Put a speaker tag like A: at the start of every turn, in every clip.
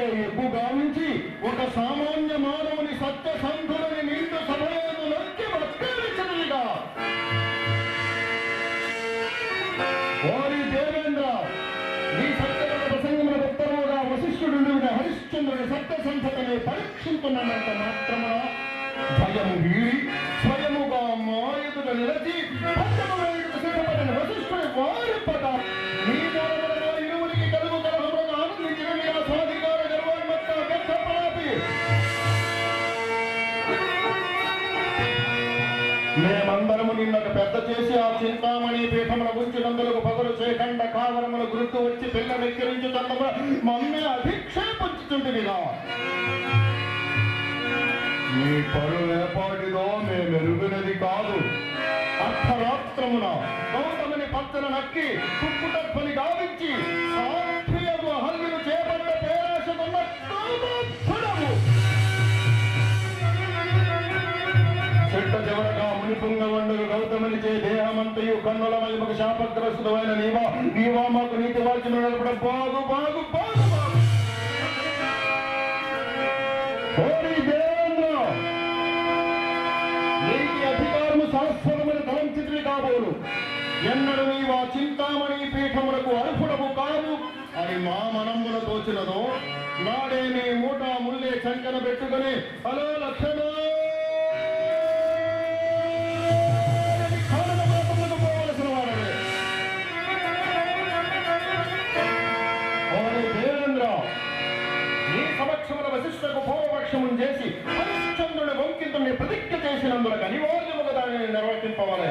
A: మాకే ఎగ్గు గావించి ఒక సామాన్య మానవుని సత్య సంధులని నీట సమయంలోకి నొక్కి వారి దేవేంద్ర నీ సత్య ప్రసంగముల ఉత్తరముగా వశిష్ఠుడు హరిశ్చంద్రుని సత్య సంధతని పరీక్షించుకున్నంత మాత్రమ భయము వీడి స్వయముగా మాయదుట నిలచి పట్టము వేయుటకు సిద్ధపడిన వశిష్ఠుడి వారిపట నీ మేమందరము నిన్నొక పెద్ద చేసి ఆ చింతామణి పీఠముల ఉంచినందులకు పగలు చేయకండ కావరములు గుర్తు వచ్చి పిల్ల వెక్కిరించు తప్ప మమ్మే అభిక్షేపించుతుంటివిగా మీ పరు ఏపాటిదో మేమెరుగునది కాదు. అర్ధరాత్రమున గౌతముని పచ్చన నక్కి కుక్కుటప్పని గావించి దేహమంతయు కన్నుల వైపుకు శాపగ్రస్తుడైన నీవా నీవా మాకు నీతి వాక్యం నడపడం. బాగు బాగు బాగు బాగు. అధికారము శాస్త్రములు తలంచితివి కాబోలు. ఎన్నడు నీవు ఆ చింతామణి పీఠములకు అర్పుడము కాదు అని మా మనమ్ముల తోచినదో నాడే నీ మూట ముల్లే చంకన పెట్టుకుని హలో లక్షణ వశిష్ఠకు చేసి హరిశ్చంద్రుని వంకితుని ప్రతిజ్ఞ చేసినందులకు అనివార్యముగా దానిని నిర్వర్తింపవాలి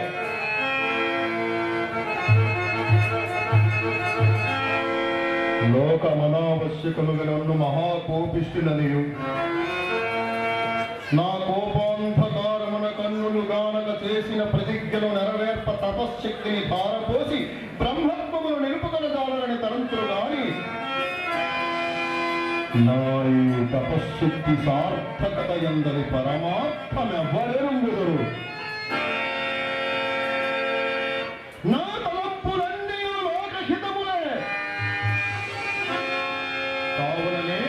A: లోక మనావశ్యకముగా నన్ను మహాకోపిష్టిననియు నా కోపాంధకారమున కన్నులు గానక చేసిన ప్రతిజ్ఞను నెరవేర్ప తపశ్శక్తిని పారపోసి బ్రహ్మత్వమును నిలుపుకొనగాలని తరంతులు గాని నా ఈ తపశ్శక్తి సార్థకత ఎందరి పరమాత్మనెవ్వరెరుంగుదురు నా లోకహితములే. కావుననే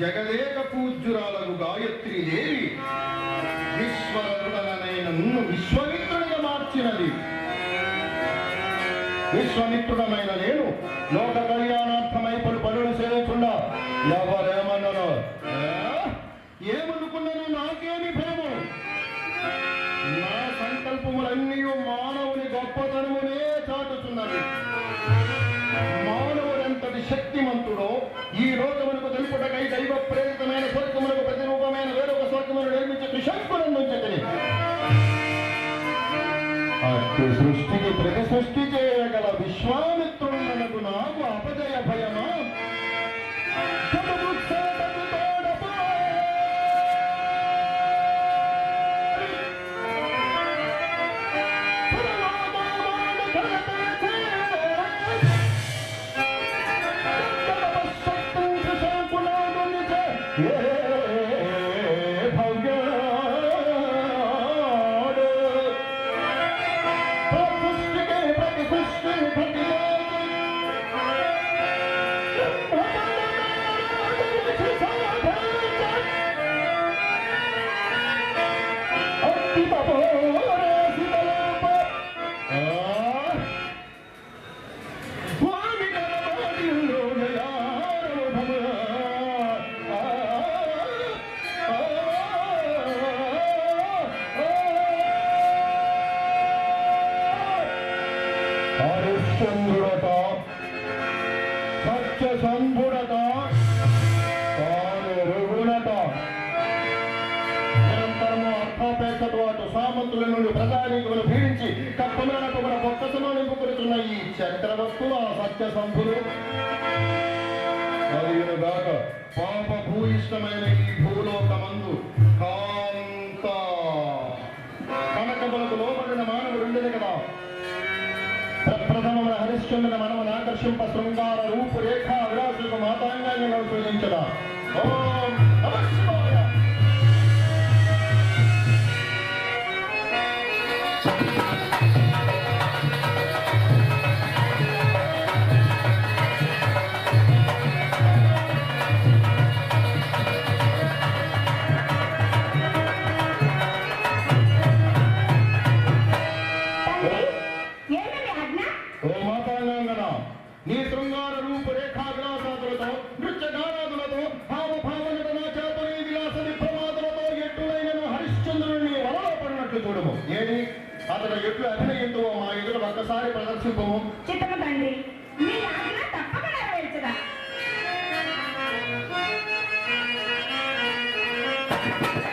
A: జగదేక పూజ్యురాలకు గాయత్రి దేవి విశ్వరుడనైన విశ్వమిత్రుడిగా మార్చినది. విశ్వమిత్రుడమైన నేను లోక లోకమునకు దైవ ప్రేరితమైన స్వర్గమునకు ప్రతిరూపమైన వేరొక స్వర్గమును నిర్మించి త్రిశంకునందుంచని అట్టి సృష్టికి ప్రతి సృష్టి చేయగల విశ్వామిత్రుడు
B: జగత్తుల సత్య సంభులు మరియుగాక పాప భూయిష్టమైన ఈ భూలోకమందు కాంత. కనకములకు లోబడిన మానవుడు ఉండేది కదా. ప్రప్రథమమున హరిశ్చంద్రుని మనమును ఆకర్షింప శృంగార రూపురేఖ విరాసులకు మాతాంగాన్ని సూచించదా ఓం
A: నమస్కారం
B: ఓ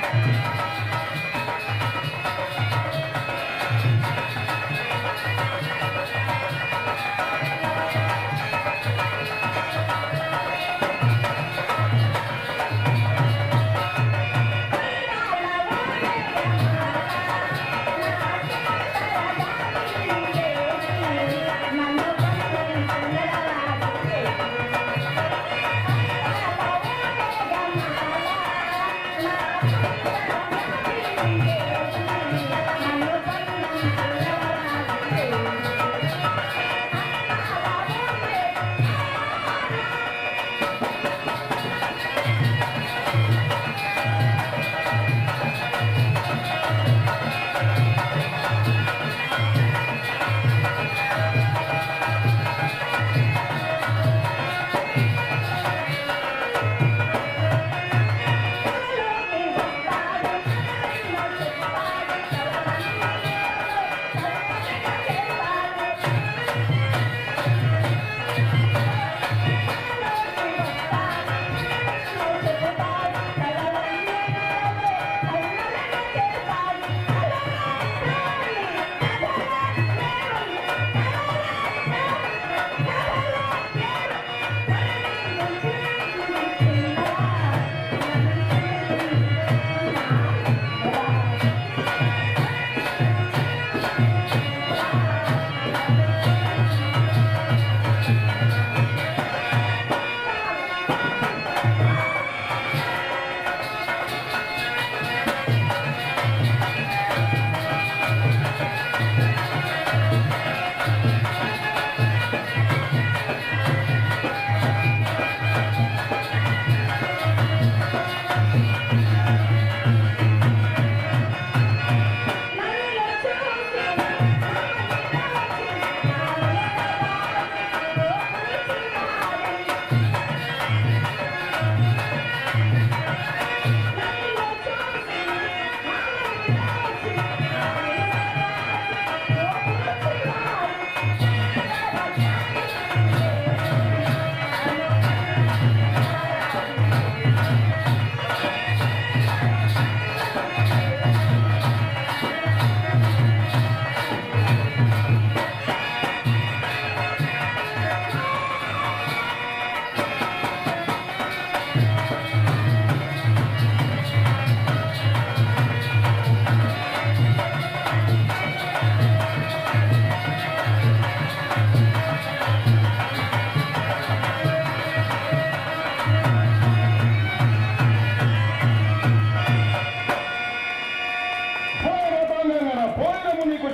B: పోయినము నీకు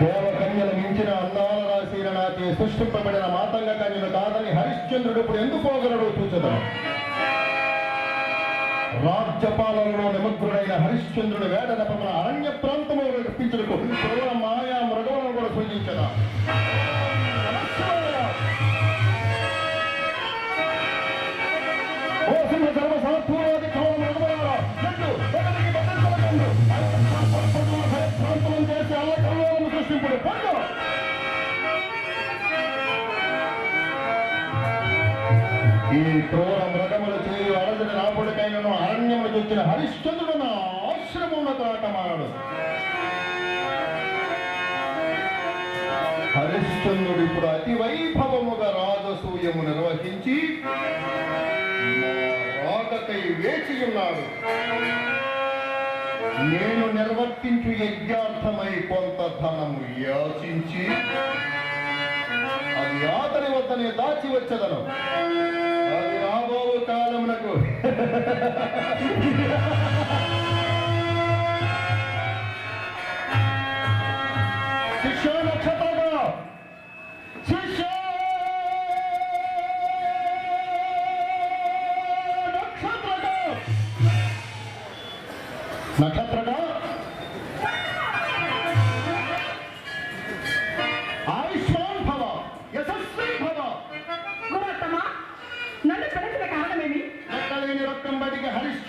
B: దేవకన్యలు మించిన అందాల రాశిన నాటి సృష్టింపబడిన మాతంగ కన్యను కాదని హరిశ్చంద్రుడు ఇప్పుడు ఎందుకు పోగలడు చూచదను రాజ్యపాలనలో నిమగ్నుడైన హరిశ్చంద్రుడు వేట నెపమున అరణ్య ప్రాంతంలో రప్పించుటకు కేవలం మాయా మృగములను కూడా సూచించదా
A: రాజసూయము రాకకై వేచి ఉన్నాడు నేను నిర్వర్తించు యజ్ఞార్థమై కొంత ధనము యాచించి అది అతని వద్దనే దాచి వచ్చదను అది రాబో కాలమునకు.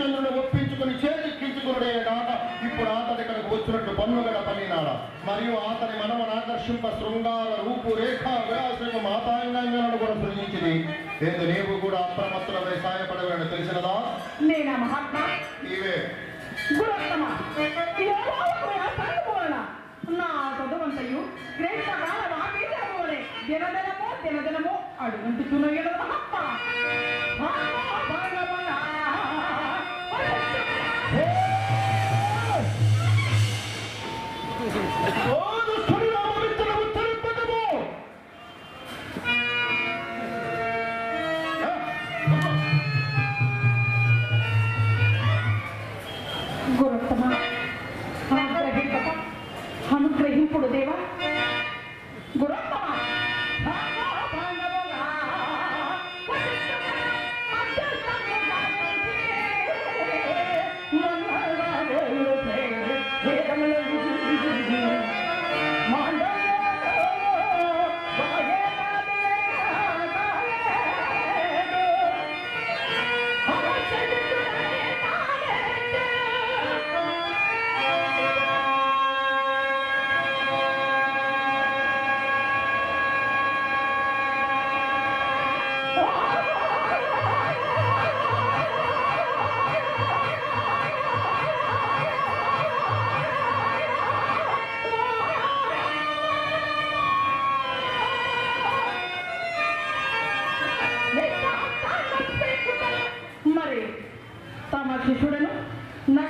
A: హరిశ్చంద్రుడు ఒప్పించుకుని చేజిక్కించుకునే కాక ఇప్పుడు అతడి ఇక్కడికి వచ్చినట్టు పన్నుగడ పలినాడ మరియు అతని మనమును ఆకర్షింప శృంగార రూపు రేఖ విలాసము మాతాంగాంగాలను కూడా సృజించింది ఏంది నీవు కూడా అప్రమత్తులపై సాయపడవని తెలిసినదా
C: నేనా మహాత్మా?
A: నీవే.
C: గురుత్తమ వలన నా చదువంతయు శ్రేష్టకాల వాపీలములే దినదినము దినదినము అడుగుంటున్న మహాత్మా
A: ఓ
C: ¿Qué fue, no? ¿No?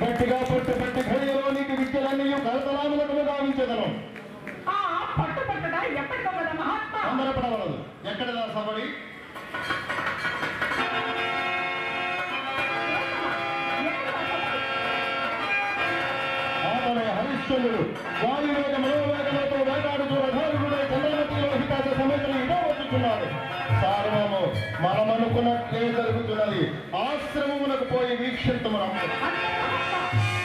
A: గట్టిగా పట్టు పట్టి ఘడియలోనికి విద్యలన్నీ కలతలాములకు గావించదను తొందరపడవలదు. ఎక్కడ ఆతనే హరిశ్చంద్రుడు. వాయువేగ మనోవేగములతో వేటాడుతూ రథారుడే చంద్రమతి లోహితాచ సమేతలు ఇదో మనం అనుకున్నట్లే జరుగుతున్నది. ఆశ్రమములకు పోయి వీక్షింతము రమ్ము